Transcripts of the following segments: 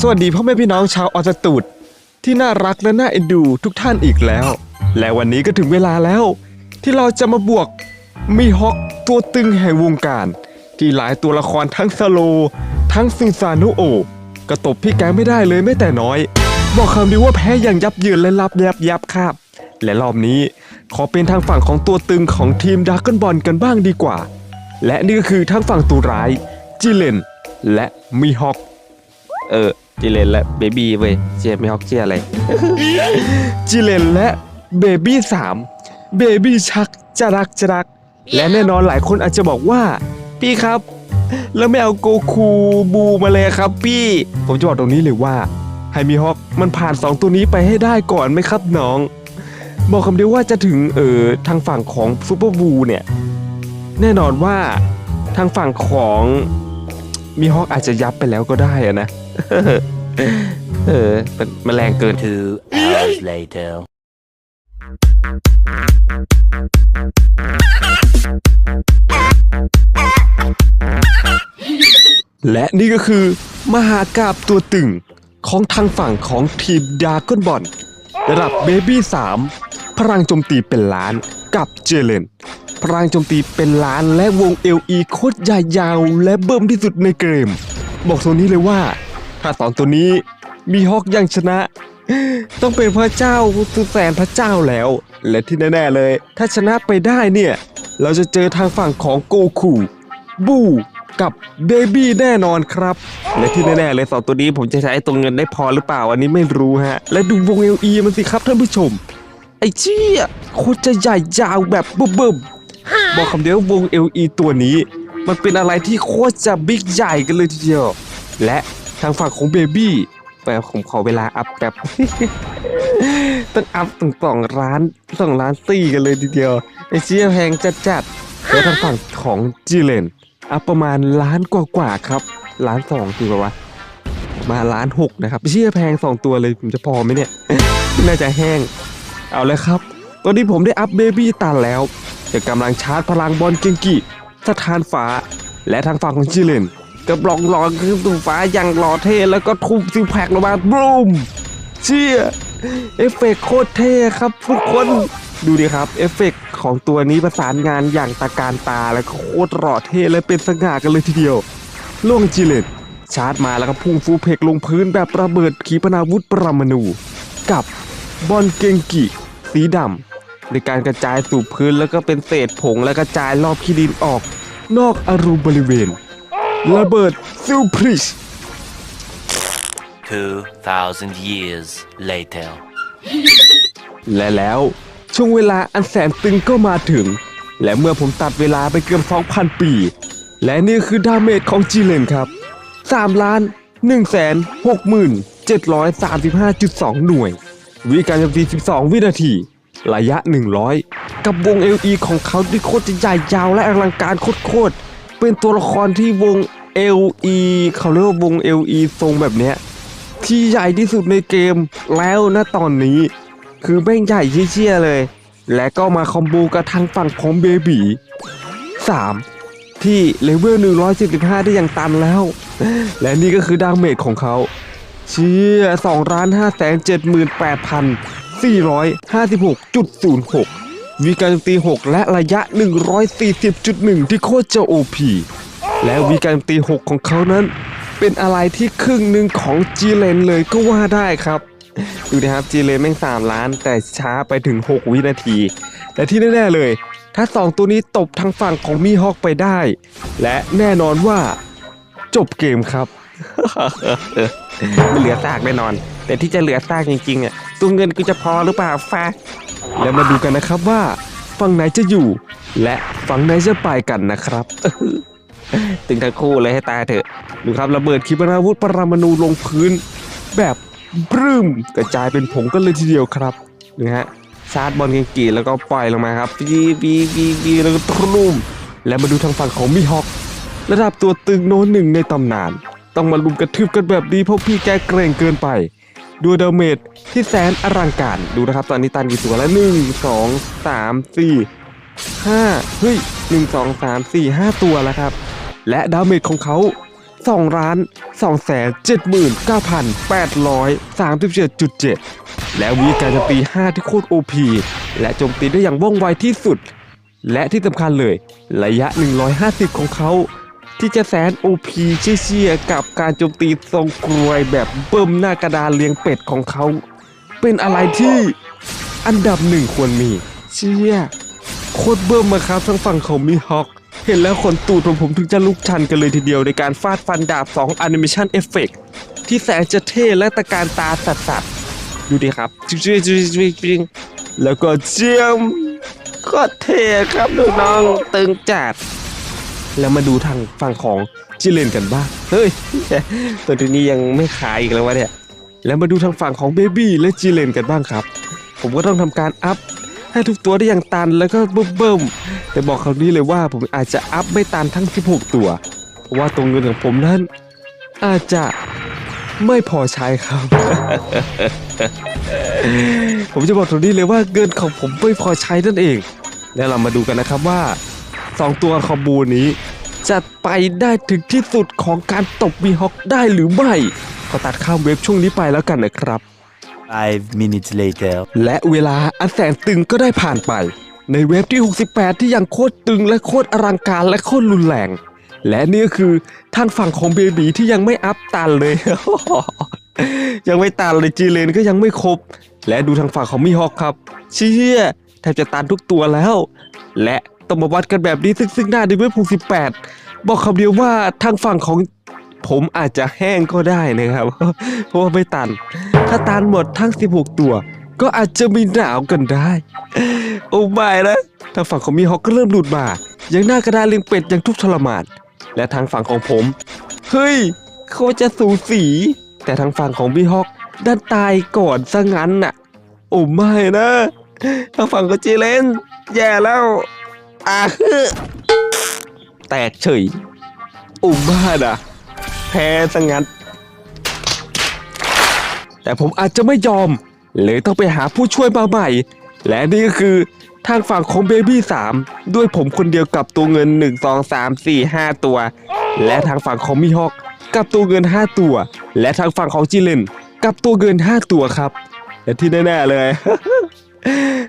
สวัสดีพ่อแม่พี่น้องชาวออสตูดที่น่ารักและน่าเอ็นดูทุกท่านอีกแล้ว และวันนี้ก็ถึงเวลาแล้ว ที่เราจะมาบวกมีฮอกตัวตึงแห่งวงการ ที่หลายตัวละครทั้งสโล ทั้งซิงซานุโอกระตบพี่แกไม่ได้เลยแม้แต่น้อย บอกคำดีว่าแพ้อย่างยับเยินและรับยับยับครับ และรอบนี้ขอเป็นทางฝั่งของตัวตึงของทีมดากอนบอลกันบ้างดีกว่า และนี่ก็คือทั้งฝั่งตัวร้ายจิเลนและมีฮอก เออจิเลนและเบบี้เว้ยเชียร์ไม่ฮอกเชียร์อะไรจิเลนและเบบี้สามเบบี้ชักจะรักจะรัก และแน่นอนหลายคนอาจจะบอกว่า พี่ครับ แล้วไม่เอาโกคูบูมาเลยครับพี่ ผมจะบอกตรงนี้เลยว่าไฮมีฮอกมันผ่าน 2 ตัวนี้ไปให้ได้ก่อนไหมครับน้อง บอกคำเดียวว่าจะถึงเออทางฝั่งของซูเปอร์บูเนี่ย แน่นอนว่าทางฝั่งของ มีฮอกอาจจะยับไปแล้วก็ได้อะนะ เออมันมันแรงเกิน Two hours later. และนี่ก็คือ มหากาบตัวตึงของทางฝั่งของทีมดาก้อนบอลระดับเบบี้3พลังโจมตีเป็นล้านกับเจเลน พลังโจมตีเป็นล้านและวง LE โคตรใหญ่ยาวและเบิ่มที่สุดในเกม บอกตรงนี้เลยว่าถ้าสองตัวนี้มีฮอกยังชนะ ต้องเป็นพระเจ้าสุดแสนพระเจ้าแล้ว และที่แน่ๆเลย ถ้าชนะไปได้เนี่ย เราจะเจอทางฝั่งของโกคูบูกับเบบี้แน่นอนครับ และที่แน่ๆเลยสองตัวนี้ผมจะใช้ตัวเงินได้พอหรือเปล่าอันนี้ไม่รู้ฮะ และดูวง LE มันสิครับท่านผู้ชม ไอ้เชี่ยโคตรจะใหญ่ยาวแบบเบิ่มๆ บอกคำเดียวว่าวง LE ตัวนี้ มันเป็นอะไรที่โคตรจะบิ๊กใหญ่กันเลยทีเดียว และทางฝั่งของเบบี้แป๊บผมขอเวลาอัพแป๊บต้องอัพถึงสองล้านสองล้านสี่กันเลยทีเดียวไอเชียแพงจัดๆแล้วทางฝั่งของจีเลนอัพประมาณล้านกว่าๆครับล้านสองคือแบบว่ามาล้านหกนะครับเชี่ยแพงสองตัวเลยผมจะพอไหมเนี่ย น่าจะแห้ง เอาเลยครับ ตอนนี้ผมได้อัพเบบี้ตันแล้ว จะกำลังชาร์จพลังบอลเกงกิสถานฟ้า และทางฝั่งของจิเลนก็บล็อหลอกขึ้นสู่ฟ้าอย่างหล่อเท่แล้วก็ทุบซิวแพกลงมาบลูมเชี่ยเอฟเฟกโคตรเท่ครับทุกคนดูดิครับเอฟเฟกของตัวนี้ประสานงานอย่างตะการตาแล้วก็โคตรหล่อเท่และเป็นสง่ากันเลยทีเดียวล่วงจิเลนชาร์จมาแล้วก็พุ่งฟูเพกลงพื้นแบบระเบิดขีปนาวุธปรมาณูกับบอลเกงกิ สีดำ ในการกระจายสู่พื้นแล้วก็เป็นเศษผงและกระจายรอบขี้ดินออก นอกอรูบริเวณ ระเบิดซิลพริช Two thousand years later. และแล้วช่วงเวลาอันแสนตึงก็มาถึง และเมื่อผมตัดเวลาไปเกือบ 2,000 ปี และนี่คือดาเมจของจีเลนครับ3ล้าน1แสน6หมื่น735.2 หน่วย วิการโจมตี 12 วินาที ระยะ 100 กับวง LE ของเขาที่โคตรจะใหญ่ยาวและอลังการโคตรๆเป็นตัวละครที่วง LE เขาเรียกว่าวง LE ทรงแบบเนี้ยที่ใหญ่ที่สุดในเกมแล้วนะตอนนี้ คือแม่งใหญ่เชี่ยเลย และก็มาคอมโบกับทางฝั่งของเบบี3ที่เลเวล175 ได้อย่างตันแล้ว และนี่ก็คือดาเมจของเขา เชี่ย2ล้าน5แส น78,456.06วิการโจมตี 6 และระยะ 140.1 ที่โคตรจะโอพีและวิการโจมตี 6 ของเขานั้น เป็นอะไรที่ครึ่งหนึ่งของจีเลนเลยก็ว่าได้ครับดูนะครับจีเลนแม่ง 3 ล้าน แต่ช้าไปถึง 6 วินาทีแต่ที่แน่ๆเลย ถ้า 2 ตัวนี้ตบทางฝั่งของมีฮอกไปได้ และแน่นอนว่า จบเกมครับ ไม่เหลือซากแน่นอน แต่ที่จะเหลือซากจริงๆอะตัวเงินกูจะพอหรือเปล่าฟ้าแล้วมาดูกันนะครับว่าฝั่งไหนจะอยู่ และฝั่งไหนจะไปกันนะครับตึงทั้งคู่เลยให้ตายเถอะดูครับระเบิดขีปนาวุธปรมาณูลงพื้น แบบบรึมกระจายเป็นผงกันเลยทีเดียวครับนะฮะชาร์จบอลเกงกีแล้วก็ปล่อยลงมาครับบีบีบีบีแล้วก็ทรุมแล้วมาดูทางฝั่งของมิฮอกระดับตัวตึงโน้นหนึ่งในตำนาน ต้องมาลุมกระทืบกันแบบนี้เพราะพี่แกเกรงเกินไป ด้วยดาเมจที่แสนอลังการดูนะครับตอนนี้ตันกี่ตัวแล้วหนึ่งสองสามสี่ห้าเฮ้ยหนึ่งสองสามสี่ห้าตัวแล้วครับ และดาเมจของเขา2ล้าน2แสน79,837.7และวิธีการโจมตี5ที่โคตร OP และโจมตีได้อย่างว่องไวที่สุด และที่สำคัญเลย ระยะ 150 ของเขา ที่จะแสน OP เชี่ยๆกับการโจมตีทรงกรวยแบบเบิ่มหน้ากระดานเลียงเป็ดของเขา เป็นอะไรที่อันดับหนึ่งควรมี เชี่ยโคตรเบิ่มมาครับทั้งฝั่งของมีฮอคเห็นแล้วขนตูดของผมถึงจะลุกชันกันเลยทีเดียวในการฟาดฟันดาบ2 Animation Effect ที่แสนจะเท่และตะการตาสัสๆดูดิครับจิงๆๆๆแล้วก็เจียมก็เท่ครับน้องตึงจัด แล้วมาดูทางฝั่งของจิเลนกันบ้าง เฮ้ย ตัวนี้ยังไม่ขายอีกแล้ววะเนี่ย แล้วมาดูทางฝั่งของเบบี้และจิเลนกันบ้างครับ ผมก็ต้องทำการอัพให้ทุกตัวได้อย่างตันแล้วก็เบิ่มๆแต่บอกคราวนี้เลยว่าผมอาจจะอัพไม่ตันทั้ง 16 ตัว เพราะว่าตัวเงินของผมนั้น อาจจะไม่พอใช้ครับ ผมจะบอกตรงนี้เลยว่าเงินของผมไม่พอใช้นั่นเอง แล้วเรามาดูกันนะครับว่า สองตัวคอมบูนี้ จะไปได้ถึงที่สุดของการตบมีฮอกได้หรือไม่ก็ตัดข้ามเว็บช่วงนี้ไปแล้วกันนะครับ Five minutes later. และเวลาอันแสนตึงก็ได้ผ่านไป ในเว็บที่ 68 ที่ยังโคตรตึงและโคตรอลังการและโคตรรุนแรง และนี่ก็คือทางฝั่งของเบบีที่ยังไม่อัพตันเลย ยังไม่ตันเลยจีเลนก็ยังไม่ครบ และดูทางฝั่งของมีฮอกครับ เชี่ยแทบจะตันทุกตัวแล้ว และ ต้องมาวัดกันแบบนี้ซึ่งซึ่งหน้าในเว็บ68 บอกคำเดียวว่าทางฝั่งของผมอาจจะแห้งก็ได้นะครับ เพราะว่าไม่ตัน ถ้าตันหมดทั้ง 16 ตัว ก็อาจจะมีหนาวกันได้ โอ้ไม่นะทางฝั่งของมีฮอกก็เริ่มหลุดมา ยังหน้ากระดานเลียงเป็ดยังทุกทรมาน และทางฝั่งของผม เฮ้ย เขาจะสูสี แต่ทางฝั่งของมีฮอกด้านตายก่อนซะงั้นน่ะ โอ้ไม่นะ ทางฝั่งของจีเลนแย่แล้ว อาฮึแตกเฉยอ้บ้าน่ะ แพ้ซะงั้น แต่ผมอาจจะไม่ยอม เลยต้องไปหาผู้ช่วยมาใหม่ และนี่ก็คือทางฝั่งของเบบี้3ด้วยผมคนเดียวกับตัวเงิน 1 2 3 4 5 ตัว และทางฝั่งของมิฮอกกับตัวเงิน 5 ตัว และทางฝั่งของจิเลนกับตัวเงิน 5 ตัวครับ และที่แน่ๆเลย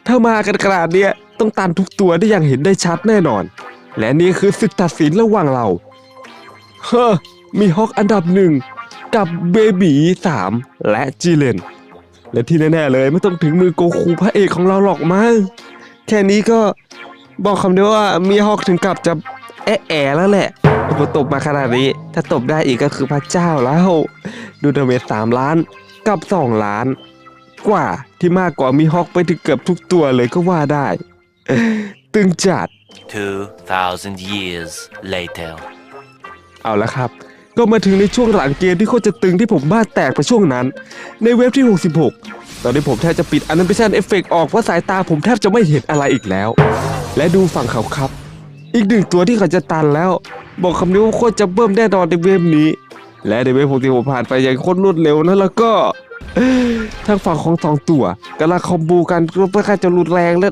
ถ้ามากันขนาดเนี้ย ต้องตันทุกตัวได้อย่างเห็นได้ชัดแน่นอน และนี่คือศึกตัดสินระหว่างเรา เฮ้อ มีฮอกอันดับหนึ่งกับเบบีสามและจีเลน และที่แน่ๆเลยไม่ต้องถึงมือโกคูพระเอกของเราหรอกมั้งแค่นี้ก็บอกคำเดียวว่ามีฮอกถึงกับจะแอะแอะแล้วแหละพอตบมาขนาดนี้ ถ้าตบได้อีกก็คือพระเจ้าแล้ว ดูดาเมจสามล้านกับสองล้าน กว่าที่มากกว่ามีฮอกไปถึงเกือบทุกตัวเลยก็ว่าได้ ตึงจัด Two thousand years later. เอาละครับ ก็มาถึงในช่วงหลังเกมที่โคตรจะตึงที่ผมบ้านแตกไปช่วงนั้น ในเว็บที่ 66 ตอนนี้ผมแทบจะปิด Animation Effect ออกเพราะสายตาผมแทบจะไม่เห็นอะไรอีกแล้ว และดูฝั่งเขาครับ อีกหนึ่งตัวที่เขาจะตันแล้ว บอกคำนี้ว่าโคตรจะเบิ่มแน่นอนในเว็บนี้ และในเว็บผมที่ผมผ่านไปอย่างโคตรรวดเร็วนะแล้วก็ ทางฝั่งของสองตัวกำลังคอมบูกันเพื่อการจะรุนแรงและ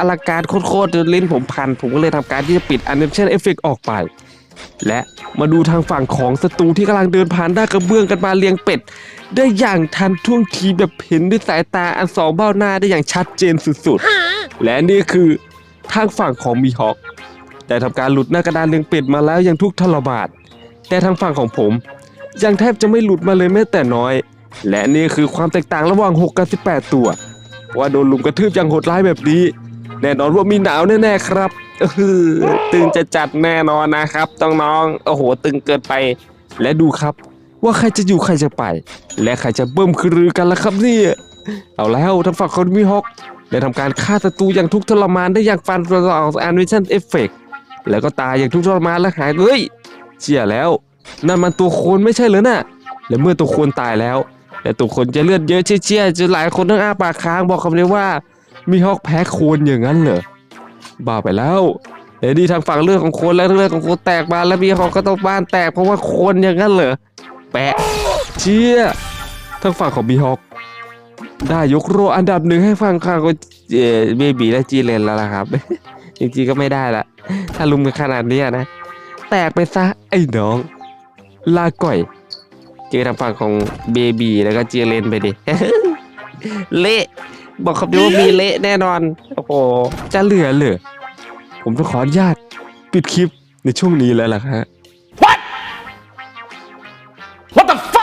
อลังการโคตรๆจนลิ้นผมพัน ผมก็เลยทำการที่จะปิด Animation Effect ออกไป และมาดูทางฝั่งของศัตรูที่กำลังเดินผ่านด้านกระเบื้องกันมาเรียงเป็ด ได้อย่างทันท่วงทีแบบเห็นด้วยสายตาอันสองเบ้าหน้าได้อย่างชัดเจนสุดๆ และนี่คือทางฝั่งของมีฮอคได้ทำการหลุดหน้ากระดานเรียงเป็ดมาแล้วอย่างทุกข์ทรมานแต่ทางฝั่งของผมยังแทบจะไม่หลุดมาเลยแม้แต่น้อย และนี่คือความแตกต่างระหว่าง 6 กับ 18 ตัว ว่าโดนลุมกระทืบอย่างโหดร้ายแบบนี้ แน่นอนว่ามีหนาวแน่ๆครับออตึงจะจัดแน่นอนนะครับต้องน้องๆโอ้โห ตึงเกินไป และดูครับ ว่าใครจะอยู่ใครจะไป และใครจะเบิ่มคือรือกันล่ะครับนี่เอาแล้วทางฝั่งคนมีฮอกได้ทำการฆ่าศัตรูอย่างทุกทรมานได้อย่างฟันตัวออกแอนิเมชันเอฟเฟกแล้วก็ตายอย่างทุกทรมานและหายเฮ้ยเชี่ยแล้ว นั่นมันตัวโคนไม่ใช่เหรอน่ะและเมื่อตัวโคนตายแล้ว แต่ตัวคนจะเลือดเยอะเชี่ยๆจนหลายคนต้องอ้าปากค้างบอกคำนี้ว่า มีฮอกแพ้โคนอย่างนั้นเหรอบ้าไปแล้วเดี๋ยวดีทางฝั่งเลือดของโคนและเลือดของโคนแตกมาแล้วมีฮอกก็ต้องบ้านแตกเพราะว่าโคนอย่างนั้นเหรอแปะเชี่ยทางฝั่งของบีฮอกได้ยกโรอันดับหนึ่งให้ฝั่งข้างก็เอเบบีและจีเลนแล้วล่ะครับ จริงๆก็ไม่ได้ละ ถ้าลุมกันขนาดนี้นะ แตกไปซะไอ้น้อง ลาก่อย เจอทางฝั่งของเบบีแล้วก็เจเลนไปดิ เละบอกคำเดียวว่ามีเละแน่นอน โอ้โห จะเหลือเหลือ ผมต้องขออนุญาตปิดคลิปในช่วงนี้แล้วล่ะครับ